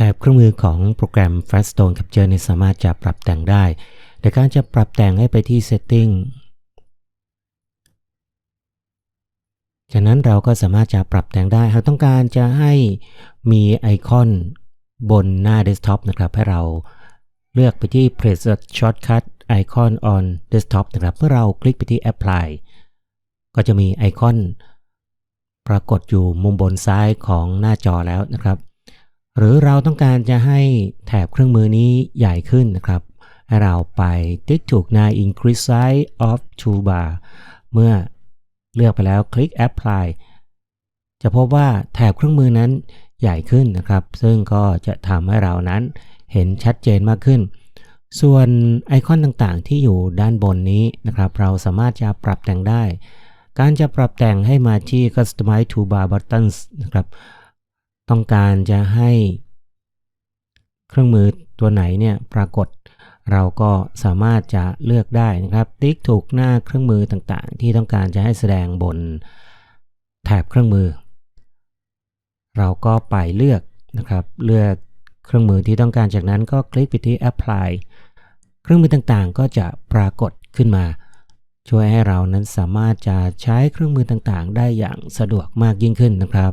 แถบเครื่องมือของโปรแกรม Faststone Capture เนี่ยสามารถจะปรับแต่งได้โดยการจะปรับแต่งให้ไปที่ Setting จากนั้นเราก็สามารถจะปรับแต่งได้ หากต้องการจะให้มีไอคอนบนหน้าเดสก์ท็อปนะครับ ให้เราเลือกไปที่ Press Shortcut Icon on Desktop นะครับ เมื่อเราคลิกไปที่ Apply ก็จะมีไอคอนปรากฏอยู่มุมบนซ้ายของหน้าจอแล้วนะครับ หรือเราต้องการจะให้แถบเครื่องมือนี้ใหญ่ขึ้นนะครับ ให้เราไปติ๊กถูกใน Increase Size of Toolbar เมื่อเลือกไปแล้วคลิก Apply จะพบว่าแถบเครื่องมือนั้นใหญ่ขึ้นนะครับ ซึ่งก็จะทำให้เรานั้นเห็นชัดเจนมากขึ้น ส่วนไอคอนต่างๆ ที่อยู่ด้านบนนี้นะครับ เราสามารถจะปรับแต่งได้ การจะปรับแต่งให้มาที่ Customize Toolbar Buttons นะครับ ต้องการจะให้เครื่องมือตัวไหนเนี่ยปรากฏ เราก็สามารถจะเลือกได้นะครับ ติ๊กถูกหน้าเครื่องมือต่างๆ ที่ต้องการจะให้แสดงบนแถบเครื่องมือ เราก็ไปเลือกนะครับ เลือกเครื่องมือที่ต้องการจากนั้นก็คลิกไปที่ apply เครื่องมือต่างๆ ก็จะปรากฏขึ้นมา ช่วยให้เรานั้นสามารถจะใช้เครื่องมือต่างๆ ได้อย่างสะดวกมากยิ่งขึ้นนะครับ